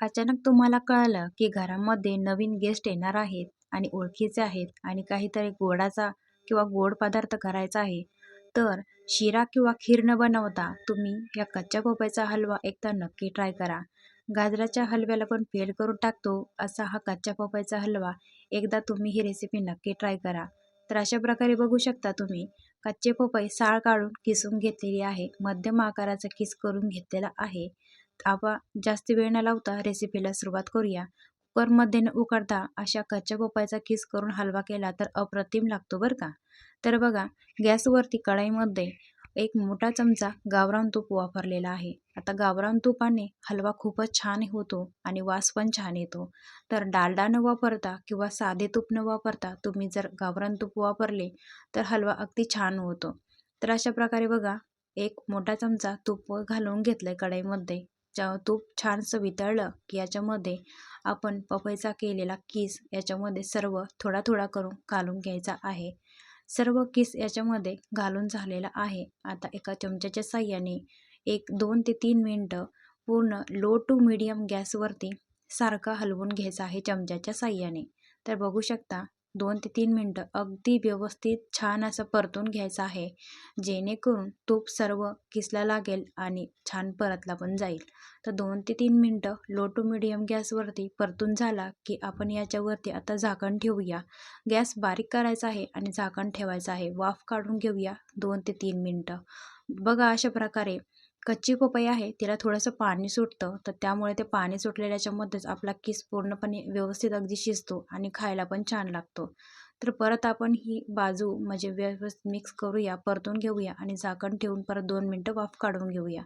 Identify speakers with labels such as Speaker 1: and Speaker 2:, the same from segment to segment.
Speaker 1: अचानक तुम्हाला कळलं की घरामध्ये नवीन गेस्ट येणार आहेत आणि ओळखीचे आहेत आणि काहीतरी गोडाचा किंवा गोड पदार्थ करायचा आहे. तर शिरा किंवा खीर न बनवता तुम्ही या कच्च्या पोपायचा हलवा एकदा नक्की ट्राय करा. गाजराच्या हलव्याला पण फेल करून टाकतो असा हा कच्च्या पोपायचा हलवा एकदा तुम्ही ही रेसिपी नक्की ट्राय करा. तर अशा प्रकारे बघू शकता तुम्ही कच्चे पोपई साळ काढून किसून घेतलेली आहे मध्यम आकाराचा किस करून घेतलेला आहे. आपा जास्त वेळ न लावता रेसिपीला सुरुवात करूया. कुकरमध्ये न उकडता अशा कच्च्या पोपायचा किस करून हलवा केला तर अप्रतिम लागतो बरं का? तर बघा गॅसवरती कढाईमध्ये एक मोठा चमचा गावरान तूप वापरलेला आहे. आता गावरान तुपाने हलवा खूपच छान होतो आणि वास पण छान येतो. तर डालडा न वापरता किंवा साधे तूप न वापरता तुम्ही जर गावरान तूप वापरले तर हलवा अगदी छान होतो. तर अशा प्रकारे बघा एक मोठा चमचा तूप घालून घेतलं आहे कढईमध्ये. तूप छानसं वितळलं की याच्यामध्ये आपण पपईचा केलेला किस याच्यामध्ये सर्व थोडा थोडा करून घालून घ्यायचा आहे. सर्व किस याच्यामध्ये घालून झालेला आहे. आता एका चमच्याच्या साह्याने एक दोन ते तीन मिनटं पूर्ण लो टू मिडियम गॅसवरती सारखा हलवून घ्यायचा आहे चमच्याच्या साह्याने. तर बघू शकता दोन ते तीन मिनटं अगदी व्यवस्थित छान असं परतून घ्यायचं आहे. जेणेकरून तूप सर्व किसला लागेल आणि छान परतला पण जाईल. तर दोन ते तीन मिनटं लो टू मिडियम गॅसवरती परतून झाला की आपण याच्यावरती आता झाकण ठेवूया. गॅस बारीक करायचा आहे आणि झाकण ठेवायचं आहे. वाफ काढून घेऊया दोन ते तीन मिनटं. बघा अशा प्रकारे कच्ची पपई आहे तिला थोडंसं पाणी सुटतं तर त्यामुळे ते पाणी सुटलेल्याच्यामध्येच आपला किस पूर्णपणे व्यवस्थित अगदी शिजतो आणि खायला पण छान लागतो. तर परत आपण ही बाजू म्हणजे व्यवस्थित मिक्स करूया परतून घेऊया आणि झाकण ठेवून परत दोन मिनटं वाफ काढून घेऊया.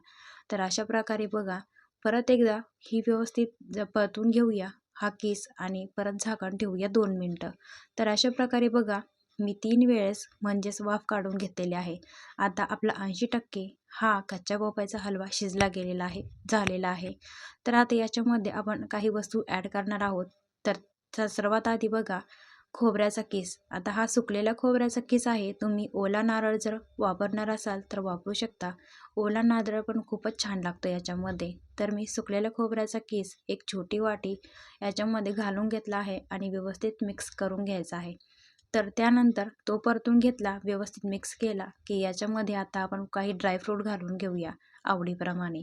Speaker 1: तर अशा प्रकारे बघा परत एकदा ही व्यवस्थित परतून घेऊया हा किस आणि परत झाकण ठेवूया दोन मिनटं. तर अशा प्रकारे बघा मी तीन वेळेस म्हणजेच वाफ काढून घेतलेले आहे. आता आपला ऐंशी टक्के हा कच्च्या पोपायचा हलवा शिजला गेलेला आहे झालेला आहे. तर आता याच्यामध्ये आपण काही वस्तू ॲड करणार आहोत. तर सर्वात आधी बघा खोबऱ्याचा किस. आता हा सुकलेला खोबऱ्याचा किस आहे. तुम्ही ओला नारळ जर वापरणार असाल तर वापरू शकता. ओला नारळ पण खूपच छान लागतो याच्यामध्ये. तर मी सुकलेल्या खोबऱ्याचा किस एक छोटी वाटी याच्यामध्ये घालून घेतला आहे आणि व्यवस्थित मिक्स करून घ्यायचा आहे. तर त्यानंतर तो परतून घेतला व्यवस्थित मिक्स केला की याच्यामध्ये आता आपण काही ड्रायफ्रूट घालून घेऊया आवडीप्रमाणे.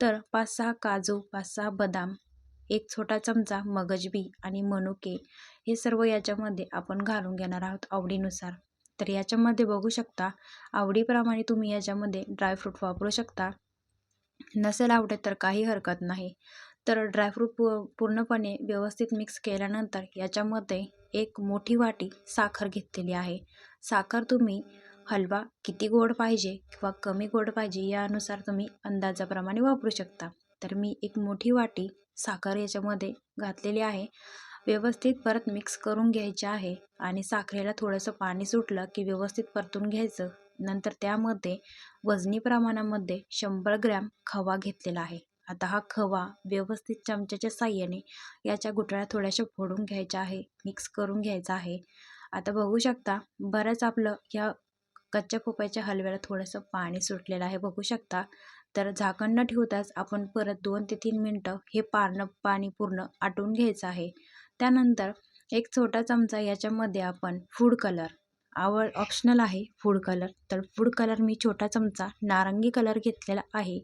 Speaker 1: तर पाच सहा काजू पाच सहा बदाम एक छोटा चमचा मगजबी आणि मनुके हे सर्व याच्यामध्ये आपण घालून घेणार आहोत आवडीनुसार. तर याच्यामध्ये बघू शकता आवडीप्रमाणे तुम्ही याच्यामध्ये ड्रायफ्रूट वापरू शकता. नसेल आवडत तर काही हरकत नाही. तर ड्रायफ्रूट पू पूर्णपणे व्यवस्थित मिक्स केल्यानंतर याच्यामध्ये एक मोठी वाटी साखर घेतलेली आहे. साखर तुम्ही हलवा किती गोड पाहिजे किंवा कमी गोड पाहिजे यानुसार तुम्ही अंदाजाप्रमाणे वापरू शकता. तर मी एक मोठी वाटी साखर याच्यामध्ये घातलेली आहे. व्यवस्थित परत मिक्स करून घ्यायचे आहे आणि साखरेला थोडंसं पाणी सुटलं की व्यवस्थित परतून घ्यायचं. नंतर त्यामध्ये वजनी प्रमाणामध्ये शंभर ग्रॅम खवा घेतलेला आहे. आता हा खवा व्यवस्थित चमच्याच्या साह्याने याच्या गुठळ्या थोड्याशा फोडून घ्यायच्या आहे. मिक्स करून घ्यायचा आहे. आता बघू शकता बरंच आपलं या कच्च्या पोपायच्या हलव्याला थोडंसं पाणी सुटलेलं आहे. बघू शकता. तर झाकण न ठेवताच आपण परत दोन ते तीन मिनटं हे पारणं पाणी पूर्ण आटून घ्यायचं आहे. त्यानंतर एक छोटा चमचा याच्यामध्ये आपण फूड कलर आवड ऑप्शनल आहे फूड कलर तर फूड कलर मी छोटा चमचा नारंगी कलर घेतलेला आहे.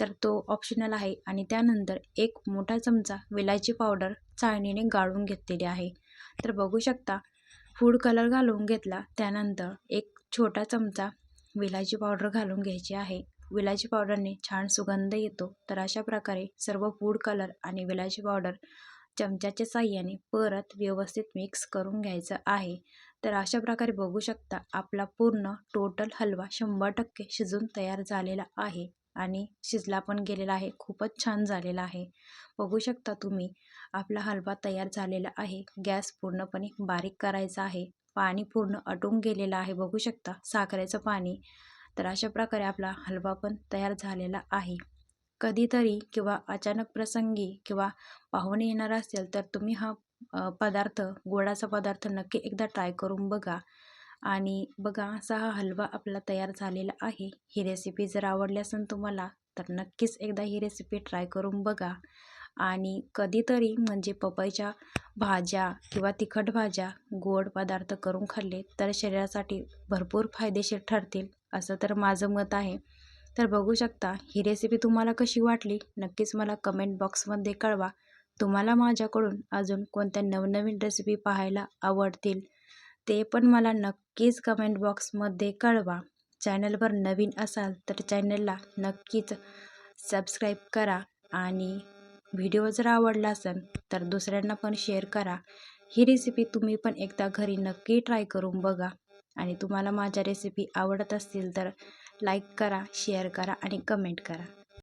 Speaker 1: तर तो ऑप्शनल आहे आणि त्यानंतर एक मोठा चमचा विलायची पावडर चाळणीने गाळून घेतलेली आहे. तर बघू शकता फूड कलर घालून घेतला त्यानंतर एक छोटा चमचा विलायची पावडर घालून घ्यायची आहे. विलायची पावडरने छान सुगंध येतो तर अशा प्रकारे सर्व फूड कलर आणि विलायची पावडर चमच्याच्या साह्याने परत व्यवस्थित मिक्स करून घ्यायचं आहे. तर अशा प्रकारे बघू शकता आपला पूर्ण टोटल हलवा शंभर टक्के शिजून तयार झालेला आहे. आणि शिजला पण गेलेला आहे. खूपच छान झालेला आहे. बघू शकता तुम्ही आपला हलवा तयार झालेला आहे. गॅस पूर्णपणे बारीक करायचा आहे. पाणी पूर्ण अटून गेलेलं आहे. बघू शकता साखरेचं पाणी. तर अशा प्रकारे आपला हलवा पण तयार झालेला आहे. कधीतरी किंवा अचानक प्रसंगी किंवा पाहुणे येणार असेल तर तुम्ही हा पदार्थ गोडाचा पदार्थ नक्की एकदा ट्राय करून बघा. आणि बघा असा हा हलवा आपला तयार झालेला आहे. ही रेसिपी जर आवडली असेल तुम्हाला तर नक्कीच एकदा ही रेसिपी ट्राय करून बघा. आणि कधीतरी म्हणजे पपईच्या भाज्या किंवा तिखट भाज्या गोड पदार्थ करून खाल्ले तर शरीरासाठी भरपूर फायदेशीर ठरतील असं तर माझं मत आहे. तर बघू शकता ही रेसिपी तुम्हाला कशी वाटली? नक्कीच मला कमेंट बॉक्समध्ये कळवा. तुम्हाला माझ्याकडून अजून कोणत्या नवनवीन रेसिपी पाहायला आवडतील? ते पण मला नक्कीच कमेंट बॉक्समध्ये कळवा. चॅनलवर नवीन असाल तर चॅनलला नक्कीच सबस्क्राईब करा आणि व्हिडिओ जर आवडला असेल तर दुसऱ्यांना पण शेअर करा. ही रेसिपी तुम्ही पण एकदा घरी नक्की ट्राय करून बघा. आणि तुम्हाला माझ्या रेसिपी आवडत असतील तर लाईक करा शेअर करा आणि कमेंट करा.